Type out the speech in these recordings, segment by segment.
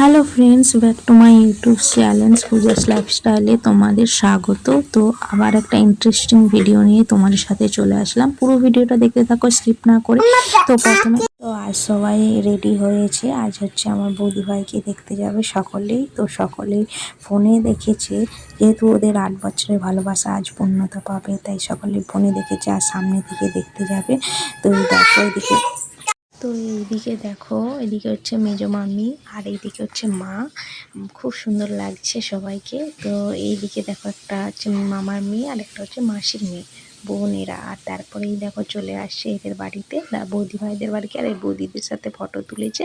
Hello friends back to my YouTube channel Puja's লাইফস্টাইলে তোমাদের স্বাগত। তো আবার একটা ইন্টারেস্টিং ভিডিও নিয়ে তোমাদের সাথে চলে আসলাম। পুরো ভিডিওটা দেখতে থাকো স্কিপ না করে। তো প্রথমে তো আজ সবাই রেডি হয়েছে। আজ হচ্ছে আমার বৌদি ভাইকে দেখতে যাবে সকলেই। তো সকলেই ফোনে দেখেছে, যেহেতু ওদের আট বছরের ভালোবাসা আজ পূর্ণতা পাবে, তাই সকলে ফোনে দেখেছে, আর সামনে থেকে দেখতে যাবে। তো দেখো এদিকে। তো এইদিকে দেখো, এদিকে হচ্ছে মেজো মামি আর এইদিকে হচ্ছে মা। খুব সুন্দর লাগছে সবাইকে। তো এইদিকে দেখো একটা হচ্ছে মামার মেয়ে আর একটা হচ্ছে মাসির মেয়ে। বোনেরা। আর তারপরেই দেখো চলে আসছে এদের বাড়িতে। বৌদি ভাইদের বাড়িতে। আর এই বৌদিদের সাথে ফটো তুলেছে।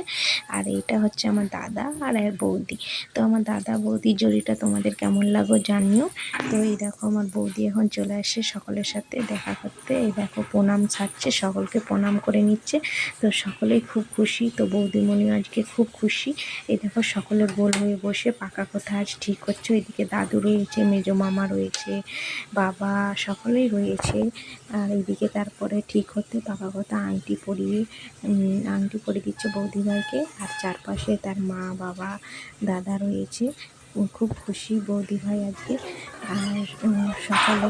আর এইটা হচ্ছে আমার দাদা আর এর বৌদি। তো আমার দাদা বৌদির জড়িটা তোমাদের কেমন লাগো জানিও। তো এই দেখো আমার বৌদি এখন চলে আসছে সকলের সাথে দেখা করতে। এই দেখো প্রণাম ছাড়ছে, সকলকে প্রণাম করে নিচ্ছে। তো সকলেই খুব খুশি। তো বৌদিমণি আজকে খুব খুশি। এই দেখো সকলে গোল হয়ে বসে, পাকা কথা আজ ঠিক হচ্ছে এদিকে দাদু রয়েছে, মেজো মামা রয়েছে, বাবা সকলেই রয়েছে। আর এইদিকে তারপরে ঠিক হতে বাবা কথা আংটি পরিয়ে আংটি পরিয়ে দিচ্ছে বৌদি ভাইকে আর চারপাশে তার মা, বাবা, দাদা রয়েছে। খুব খুশি বৌদি ভাই আজকে। আর সকলে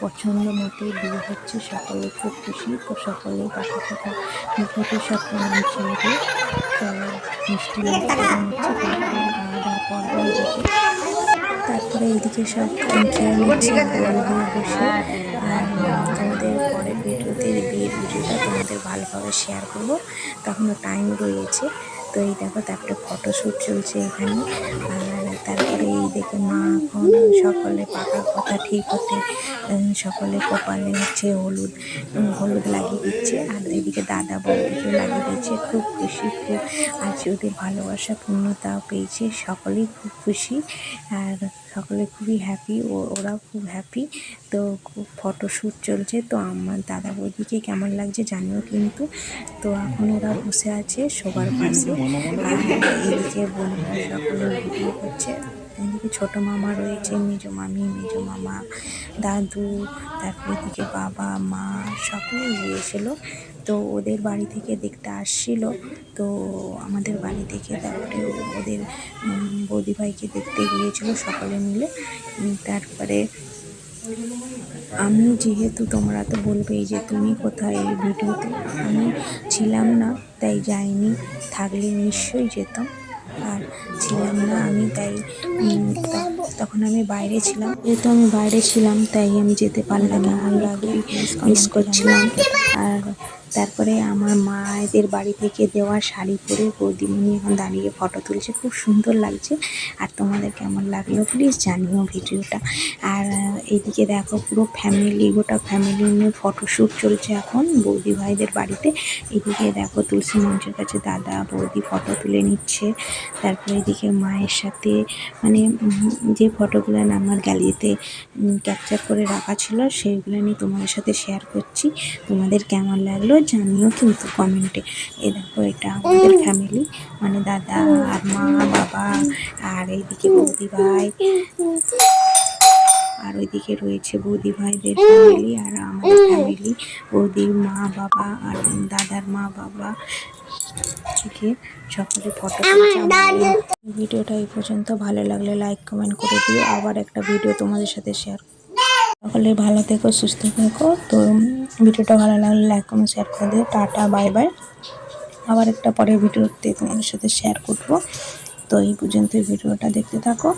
পছন্দ মতো বিয়ে হচ্ছে, সকলে খুব খুশি। তো সকলে পাকা কথা মুখতে সব মিষ্টি মুখ খাওয়া পর তারপরে এইদিকে সব খেয়ে নিচ্ছে বসে আর তোমাদের পরের ভিডিওতে বিয়ের ভিডিওটা তোমাদের ভালোভাবে শেয়ার করব, তখনও টাইম রয়েছে। তো এই দেখো, তারপরে ফটোশ্যুট চলছে এখানে। আর তারপরে এই দেখে মা এখন সকলে পাকা কথা ঠিক হতে সকলে কপালে হচ্ছে হলুদ হলুদ লাগিয়ে দিচ্ছে। আর এদিকে দাদা বৌদিকে লাগিয়ে দিচ্ছে খুব খুশি, খুব আজ ওদের ভালোবাসা পূর্ণতা পেয়েছে, সকলেই খুব খুশি। আর সকলে খুবই হ্যাপি ও, ওরাও খুব হ্যাপি তো খুব ফটোশ্যুট চলছে। তো আমার দাদা বৌদিকে কেমন লাগছে জানিও কিন্তু। তো এখন ওরা বসে আছে সবার পাশে। আর এদিকে বোনরা সকলে ভিডিও করছে এদিকে ছোটো মামা রয়েছে মেজো মামি মেজো মামা দাদু তারপরে এদিকে বাবা মা সকলেই গিয়েছিল তো ওদের বাড়ি থেকে দেখতে আসছিল। তো আমাদের বাড়ি থেকে তারপরে ওদের বৌদি ভাইকে দেখতে গিয়েছিল সকলে মিলে। তারপরে আমি যেহেতু তোমরা তো বলবেই যে তুমি কোথায় ভিডিওতে আমি ছিলাম না, তাই যাইনি। থাকলে নিশ্চয়ই যেতাম। আর ছিলাম না আমি, তাই তখন আমি বাইরে ছিলাম। যেহেতু আমি বাইরে ছিলাম, তাই আমি যেতে পারলাম না। আমি আগে মিস করছিলাম। আর তারপরে আমার মায়েদের বাড়ি থেকে দেওয়া শাড়ি পরে বৌদিমণি এখন দাঁড়িয়ে ফটো তুলছে। খুব সুন্দর লাগছে। আর তোমাদের কেমন লাগল প্লিজ জানিও ভিডিওটা। আর আহ, এইদিকে দেখো পুরো ফ্যামিলি গোটা ফ্যামিলি নিয়ে ফটোশ্যুট চলছে এখন বৌদি ভাইদের বাড়িতে। এদিকে দেখো তুলসী মঞ্চের কাছে দাদা বৌদি ফটো তুলে নিচ্ছে। তারপরে এদিকে মায়ের সাথে মানে যে ফটোগুলো আমার গ্যালারিতে ক্যাপচার করে রাখা ছিল সেইগুলো আমি তোমাদের সাথে শেয়ার করছি। তোমাদের কেমন লাগল জানিও কিন্তু কমেন্টে। এ দেখো, এটা আমাদের ফ্যামিলি মানে দাদা, আর মা, বাবা, আর এইদিকে বৌদি ভাই, আর ওইদিকে রয়েছে বৌদি ভাইদের ফ্যামিলি আর আমাদের ফ্যামিলি বৌদির মা, বাবা, আর দাদার মা, বাবা। থেকে সকলে ফটো ভিডিওটা এই পর্যন্ত। ভালো লাগলে লাইক কমেন্ট করে দিও। আবার একটা ভিডিও তোমাদের সাথে শেয়ার সকলে ভালো থেকো, সুস্থ থেকো। তো ভিডিওটা ভালো লাগলে লাইক কমেন্ট শেয়ার করে দিও। টাটা বাই বাই আবার একটা পরের ভিডিওতে তোমাদের সাথে শেয়ার করব। তো এই পর্যন্ত ভিডিওটা দেখতে থাকো।